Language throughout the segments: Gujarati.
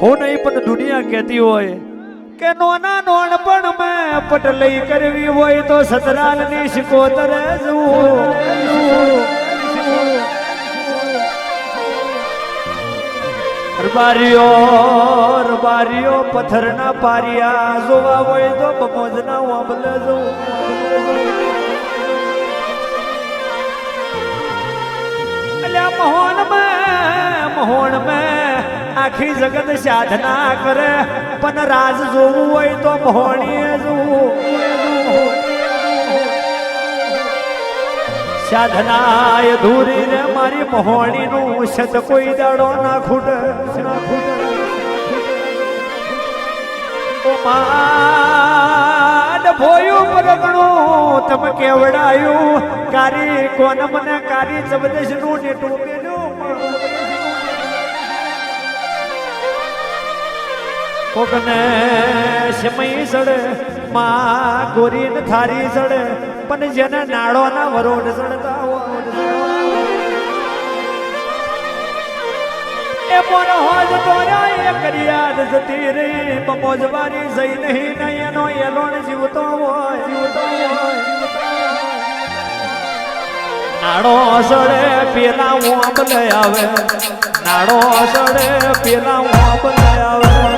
હું નહીં, પણ દુનિયા કહેતી હોય કે નોના નોણપણ મેં પટલઈ કરવી હોય તો સતરાલની શિકોતરે જવું. રબારીઓ રબારીઓ, પથ્થરના પારિયા જોવા હોય તો બમોજના વાંબલે જવું. અલ્યા મહોણ મેં મેં, આખી જગત સાધના કરે. પણ રાજ જોવું હોય તો મહોણીએ જોવું સાધના ધૂરી રે મારી મહોણીનું શત કોઈ દાડો ના ખૂટે ના ખૂટે ઓ માડ ભોયું પરગણું. તમે કેવડાયું? કારી કોન મને કારી? જબદેશનું નેટું કોકને સમય સડે માં ગોરી ને થારી સડે પણ જેને નાળો ના વરોડ સડતા હોય. એ હોજ તોરા એ કરિયાદ જતી રહી. બમોજવારી જઈ નહીં નહીં, એનો એલોણ જીવતો હોય. જીવતો હોય નાડો સડે પેલા ઓંબલે આવે. નાડો સડે પેલા ઓંબલે આવે.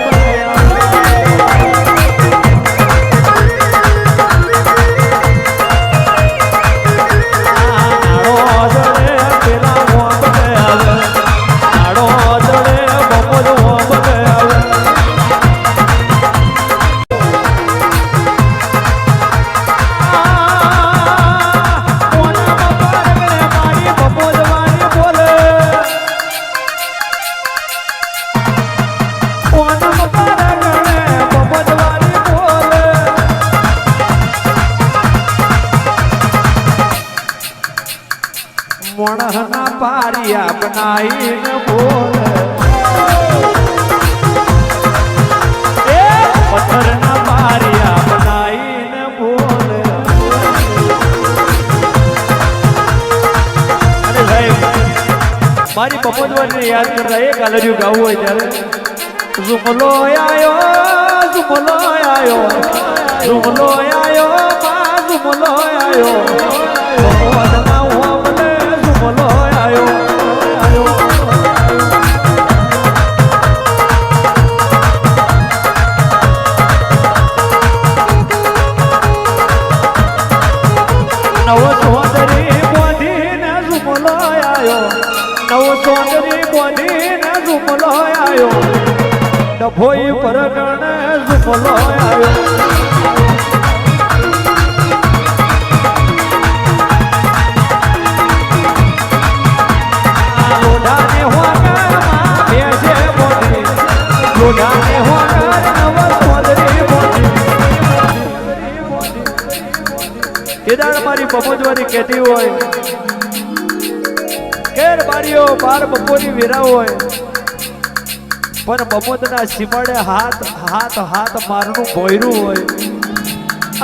મારી પપોદવારને યાદ કરતા એક આલર્યું ગાવું હોય ત્યારે, ઝુમલો આયો ઝુમલો આયો ઝુમલો આયો, મા ઝુમલો આયો પપોદના ઓમલે ઝુમલો આયો. નવ ચોંદરી બોધીને ઝુમલો આયો. ચોંદરી બોધીને ઝુમલો આયો ડભોઈ પરગણે ઝુમલો આયો આ લોઢાને હોકરમાં બેસે બોધી લોઢાને હોકર નવ ચોંદરી બોધી કેદાર મારી બપોજવારી કહેતી હોય. બારીઓ બાર બપોરી વેરા હોય. પણ બપોદના સીમાડે હાથ હાથ હાથ મારનું ભોયરું હોય.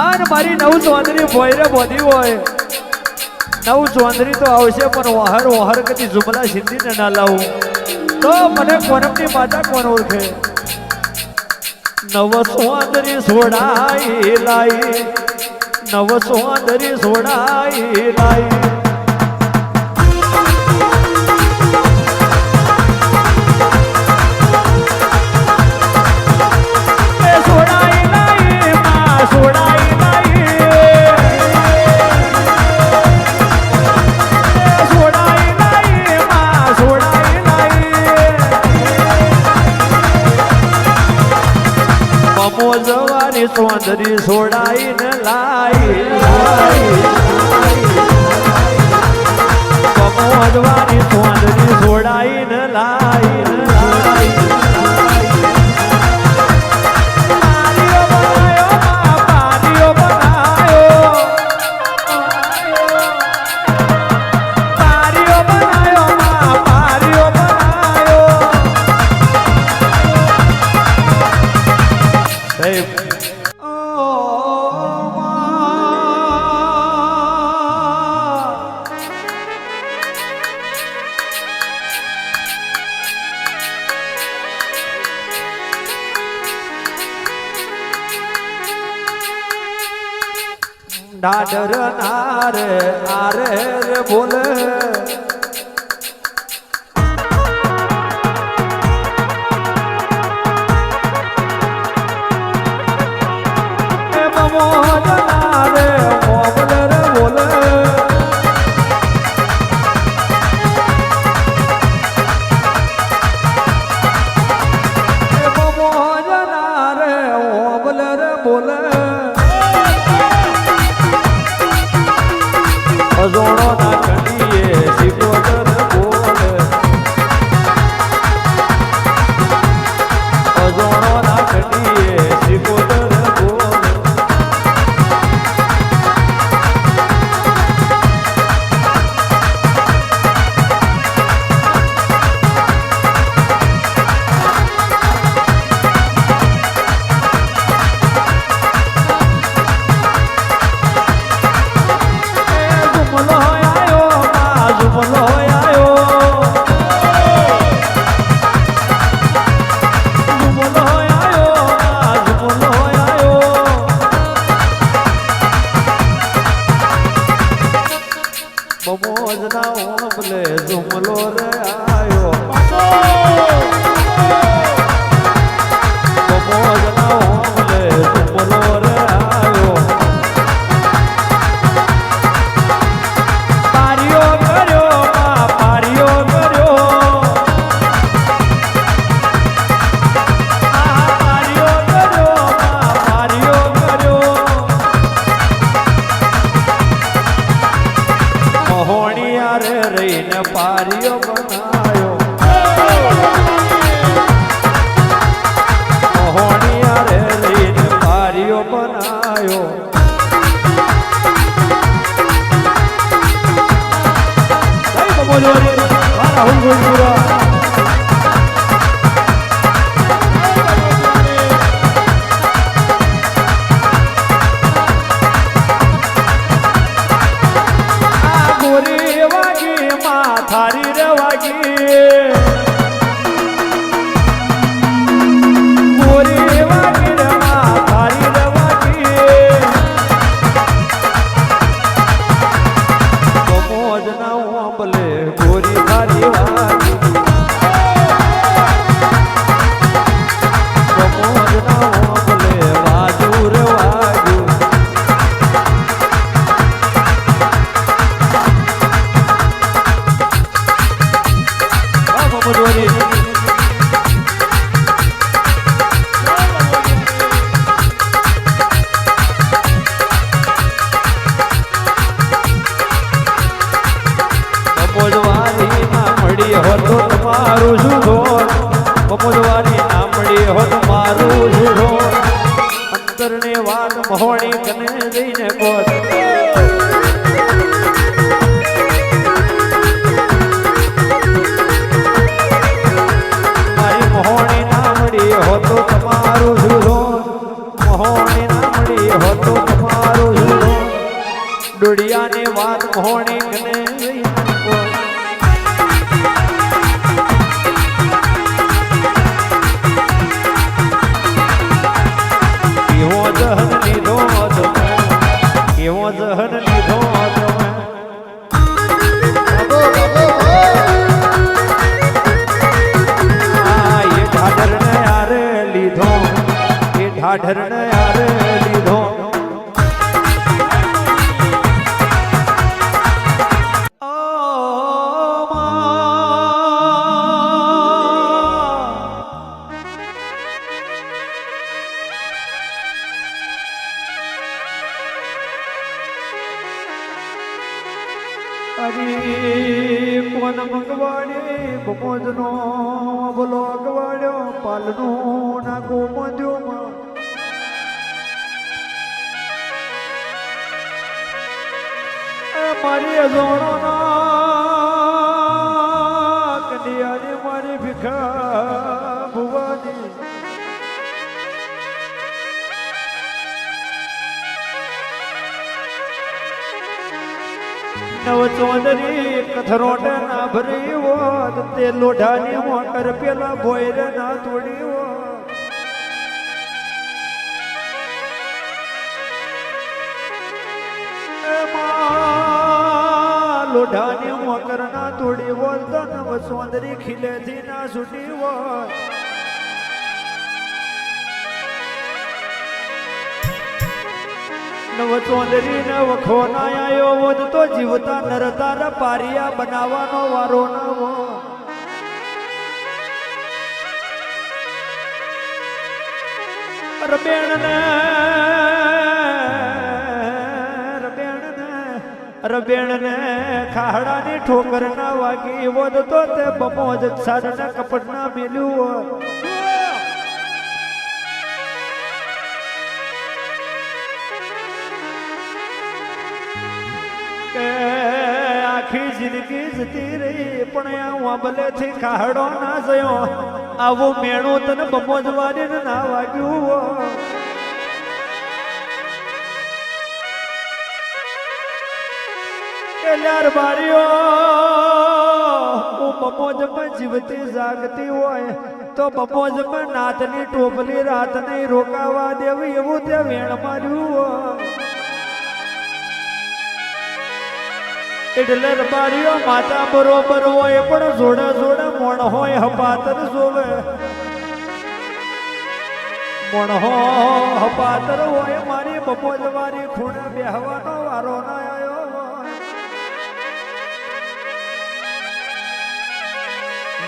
અને મારી નવ ચોંદરી ભોયરે બોધી હોય. નવ ચોંદરી તો આવશે, પણ વહર વહર કદી જુમલા સિંધીને ના લાવું. તો મને કોનમની માતા કોણ ઓળખે? નવ ચોંદરી સોડાઈ લાઈ. નવ સોંદરી સોડાઈ લાઈ. adorou. આવ્યો બોલો હું બોલ એક મોજનો બ્લોક વાળ્યો પાલનું નાખો મોજોમાં મારી અજોણો ના નવ ચોંદરી કથરોટ ના ભરી હોત તે લોઢાની મોકર પેલા ભોયર ના તોડી હોત લોઢાની મોકર ના તોડી હોત નવ સોંદરી ખીલેથી ના છૂટી હોત નવ ચોંદરી ને વખો ના આયો હોત તો જીવતા નરતાર પારિયા બનાવવાનો વારો નવો. રબેણ ને રબેણ ને રબેણ ને ઠોકર ના વાગી વધતો તો બમોજ સાડના કપટ ના મેલ્યું જિંદગી જતી રહી પણ આ ભલેથી ખાડો ના જયો આવું મેણું તને બમોજવારી ના વાગ્યું હોય. કે લ્યાર બારીઓ, હું બમોજમાં જીવતી જાગતી હોય, તો બમોજમાં નાથની ટોપલી રાત નહીં રોકાવા દેવી એવું ત્યાં વેણ માર્યું એટલે રબારીઓ માતા બરોબર હોય પણ જોડા જોડે મણ હોય, હપાતર જોવે. મણ હો હપાતર હોય, મારી બપોજવારી ખૂણે બેહવાનો વારો ના આવ્યો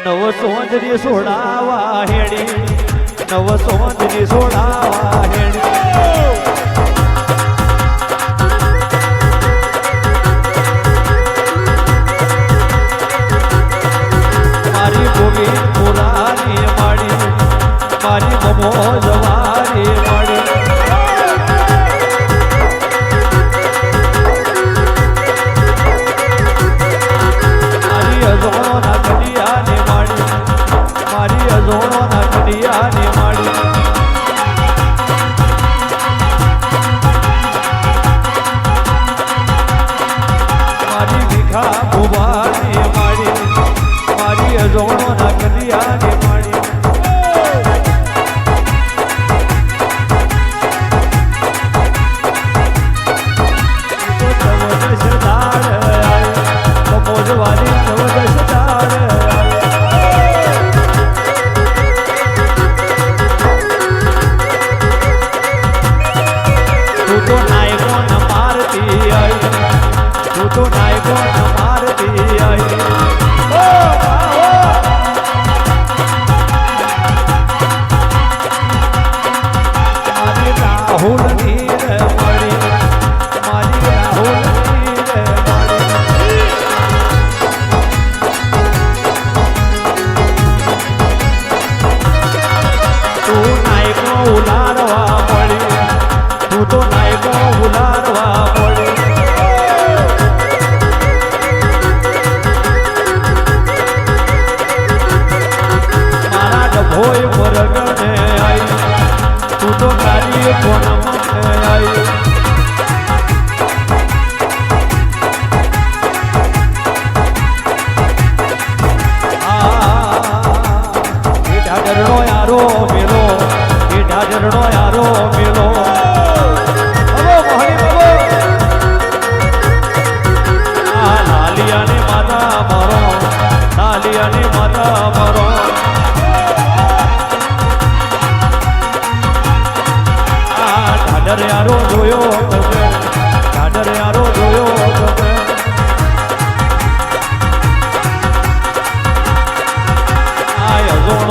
નવ સોંજરી સોડાવા હેડી, નવ સોંજરી સોડાવા હેડી.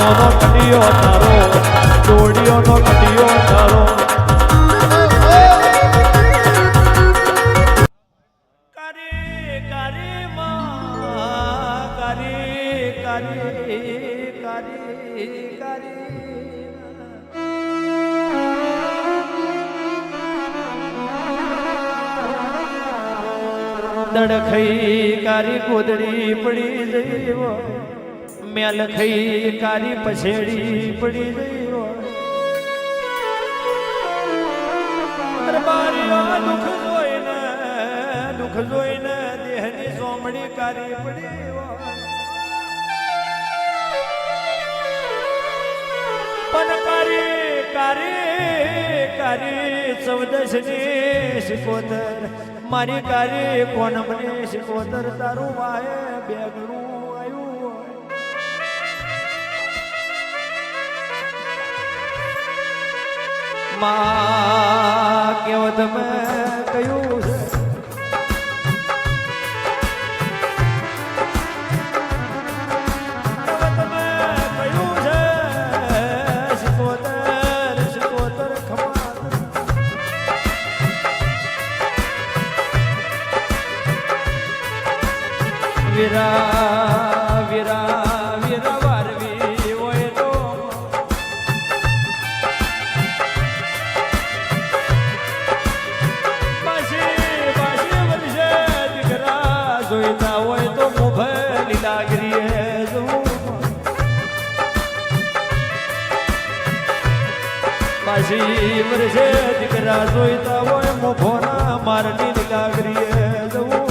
આય કટિયો તારો જોડિયોનો કટિયો તારો. દડખઈ કારી કોદડી પડી હોય મેલ ખઈ કારી પછેડી પડી ગઈ હોય. દરબારીઓ દુઃખ જોઈને દુઃખ જોઈને દેહની સોમડી કારી પડી પણ કારી કારી કારી ચૌદશની શિકોતર, મારી કારી કોણ મને શિકોતર, તારું વાય બેગનું માં કેવત મેં કહ્યું છે? કેવત બાસી વર્ષે દીકરા જોઈતા હોય મોભોના મારની લાગરી જવું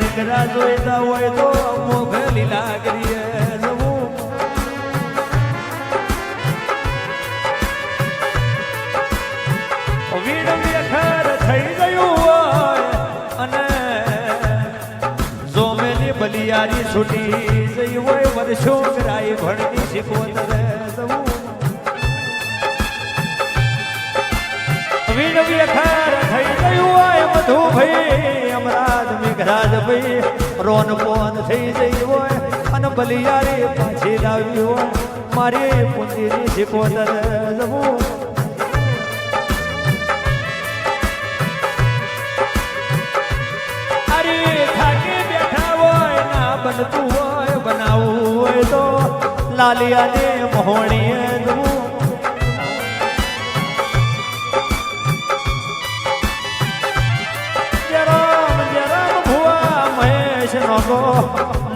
દીકરા જોઈતા હોય તો બલિયારી છૂટી જઈ હોય વર્ષો કરાય ભણતી શીખવતર વિનવી વીડ થઈ ગયું હોય બધું ભાઈ. અમરાજ, મેઘરાજ ભાઈ, રોન પોન થઈ જઈ હોય. અને બલિયારી પાછી લાવી હોય. મારી પુંજીની શીખવતર જવું. બનતું હોય, બનાવવું હોય તો લાલિયાને મોહણીએ જવું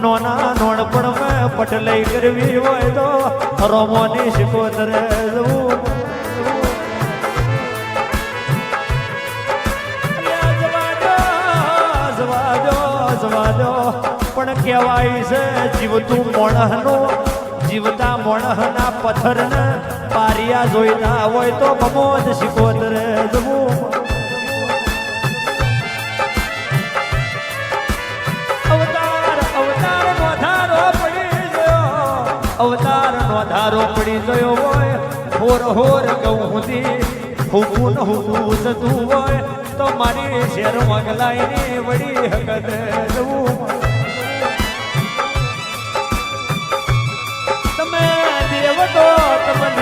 નોના નોણપણ મેં પટલઈ કરવી હોય તો રોમોની શિકોતરે જવું. કહેવાય છે, જીવતું મોણહનો, જીવતા મોણહના પથ્થરને પારિયા જોઈતા હોય તો બમોદ શિકોતરે જવું અવતાર અવતાર ધારો પડી ગયો. હોય, હોર હોર ગૌ સુધી હુકુન હુકું જતું હોય, તો મારી શેર મગલાઈની વડી હકત જવું.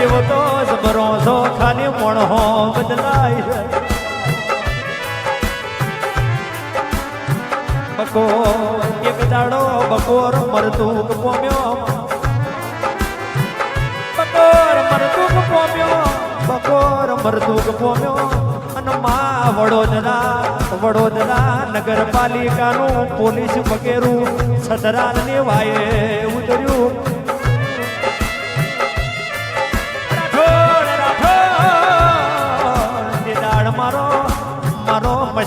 તમે તો જબરો છો ખાલી મોણહો બદલાય છે. બકો એક દાડો બકોર મરતું પોમ્યો. બકોર મરતું પોમ્યો, બકોર મરતું પોમ્યો. અને મા વડોદરા વડોદરા નગરપાલિકાનું પોલીસ બગેરું સદરાલની વાયે ઉતર્યું.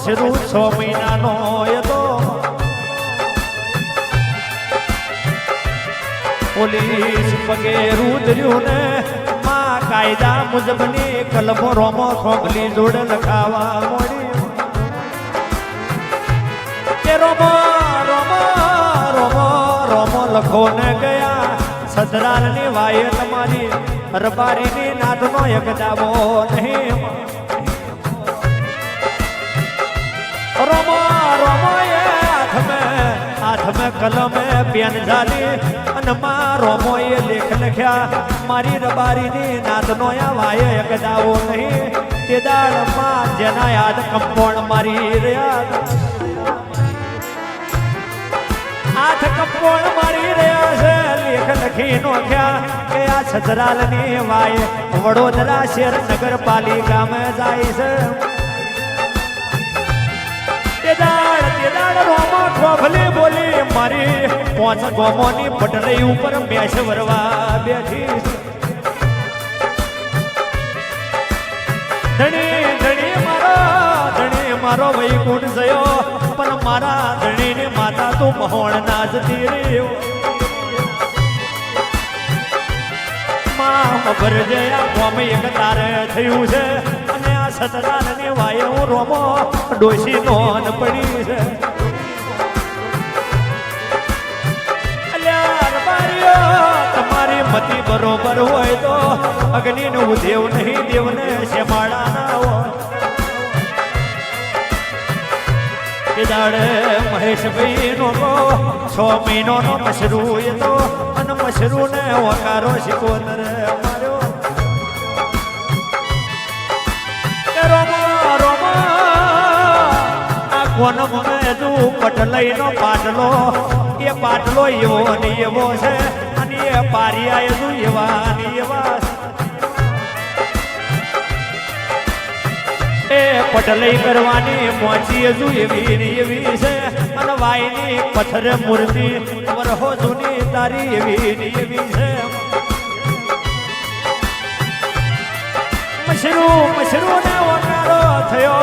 મશરૂ છ મહિનાનો હતો પોલીસ પગે રૂદર્યું ને માં કાયદા મુજબની કલમો રોમો ખોગલી જોડે લખાવા મોડી રોમો રોમો રોમો રોમો લખો ને ગયા. સદરાલની વાય તમારી રબારીની નાદનો એક દાવો નહીં કલમે પેન ઝાલી અને મારો રોમો લેખ લખ્યા, મારી રબારીની નાદનો વાય એક દાવો નહીં. તે દાળમાં જેના યાદ કંપોણ મારી રહ્યા. હાથ કંપોણ મારી રહ્યા છે, લેખ લખી નોખ્યા. કે આ છજરાલની વાય વડોદરા શહેર નગરપાલિકામાં જાય છે. ખોખલી બોલી મારી. પોચ ગોમોની પટરી ઉપર બેસ વરવા બેઠી. ધણી મારો વૈકુંઠ જયો. પણ મારા ધણીની માતા તું મહોણ નાચતી રહ્યો. માં ભરજયા ગોમ એક તારે થયું છે. અને ને વાય હું રોમો ડોસી નોન પડી છે. તમારી મતી બરોબર હોય તો અગ્નિનું દેવ નહીં, દેવને શેમાડા ના હોય. એ દાડે મહેશભાઈ નો છ મહિનો નો મશરૂ એ તો, અને મશરૂ ને વકારો શિકોતર આ કોનમ મેં તું પાટલો, એ પાટલો એવો ને એવો છે, અને એ પારિયા એ તું એવા ને એવા એ પટલઈ કરવાની મોચી હજુ એવી ને એવી છે, અને વાયની પથ્થર મૂર્તિ, વરહો જૂની તારી એવી ને એવી છે. મશરૂ મશરૂ વકારો થયો.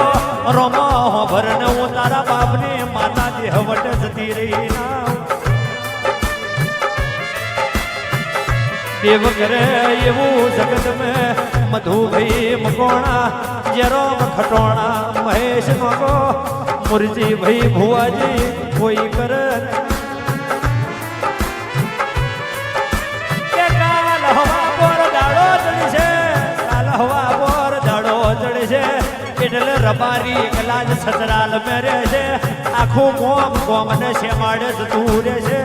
રોમો ભરને હું તારા બાપની માતાજી હવટ જતી રહી દેવ કરે એવું જગત મેં મધુભાઈ મકોણા જરો ખટોણા, મહેશ મકો મુરજી ભાઈ ભુવાજી કોઈ કર રબારી એકલા જ સતરાલ મેરે છે. આખું કોમ કોમ ને શેમાડે જતું છે.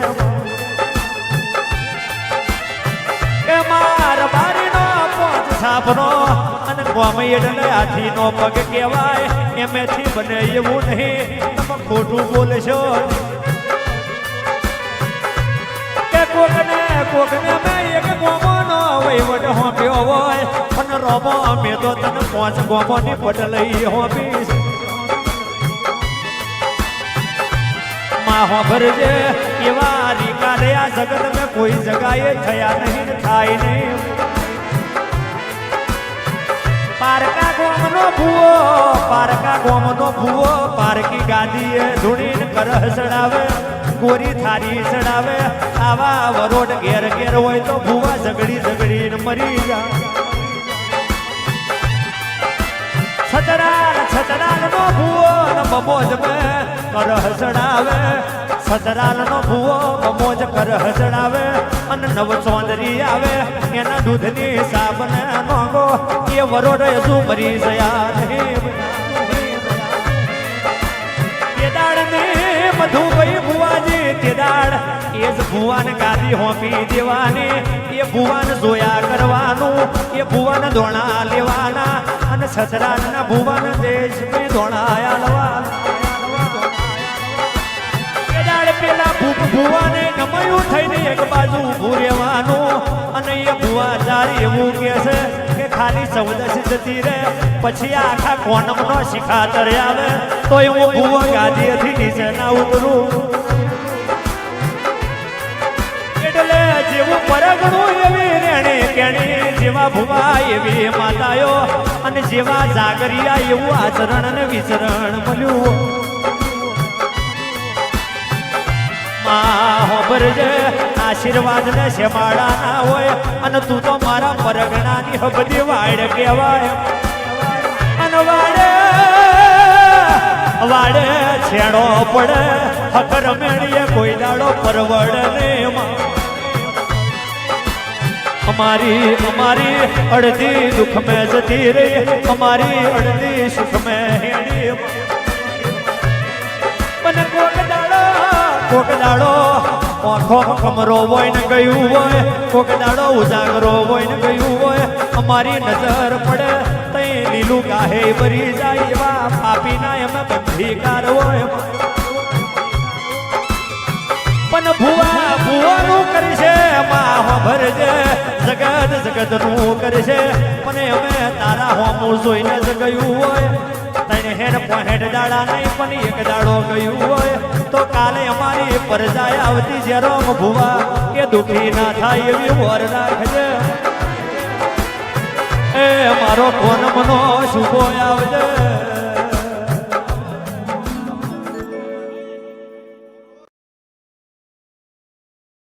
એ માર બારીનો પોત સાપનો અને ગોમઈ એટલે હાથીનો પગ કહેવાય. એમેથી બને એવું નહીં. તમે ખોટું બોલશો. કોકને કોકને મેં એક ગોમોનો વહીવટ પાંચ ગોમોની પટલઈ હોંપીશમાં હોભરજે, એવા અધિકારે આ જગત મેં કોઈ જગાએ થયા નહીં, થાય નહીં. પારકા ગોમનો ભૂવો, પારકા ગોમનો ભૂવો, પારકી ગાદીએ ધૂણીને કરહ ચડાવે. ગોરી થારી ચડાવે. આવા વરોડ ઘેર ઘેર હોય તો ભૂવા ઝઘડી ઝઘડીને મરી જા છતરાલ છતરાલ નો ભૂવો ન મે કર હસડાવે. છતરાલ નો ભૂવો બમોજ કર હસડાવે અને નવ ચોંદરી આવે. એના દૂધની સાબને નોગો એ વરોડ હજુ મરી જયા નહીં. મધુભાઈ ભુવાજી તેદાડ એ જ ભુવાન ગાદી હોપી દેવાની, એ ભુવાન જોયા કરવાનું, એ ભુવાન ધોણા લેવાના, અને સસરાના ભુવન દેશ મેં ધોણાયા લવા ભુવાને નમયું થઈને એક બાજુ ઊભું રહેવાનું, અને એ ભુવા ચાર એવું કે છે કે ખાલી ચૌદશ જતી રહે પછી આખા કોનમનો શિખાતર આવે, તો એવું ભુવા નીચે ના ઉતરું. એટલે જેવું પરગણું એવી રેણે કેણી, જેવા ભુવા એવી માતાયો અને જેવા જાગરિયા એવું આચરણ અને વિચરણ મળ્યું. આશીર્વાદ ને શેમાડા ના હોય, અને તું તો મારા પરગણાની હબદી વાડ કહેવાય. અને વાડે વાડે છેડો પડે, હકર મેળીએ કોઈ દાડો પરવડ ને અમારી અમારી અડધી દુઃખ મેં જતી રહી, અમારી અડધી સુખ મેં કોક દાડો, કોક કમરો હોય ને ગયું હોય, કોક દાડો ઉજાગરો હોય ને ગયું હોય, અમારી નજર પડે લીલું ગાહે ભરી જાય એવા પાપીના એમ બંધીકાર કારવો પણ ભુવા ભુવાનું કરશે માં ભરજે, જગત જગતનું કરશે. પણ અમે તારા હોમું જોઈને જ ગયું હોય. તને હેડ પોહેડ દાડા નહીં, પણ એક દાડો ગયું હોય. તો કાલે અમારી પરજાય આવતી જેરો ભુવા કે દુખી ના થાય એવી વર રાખજે. એ મારો ફોન મનો શુભો આવજે.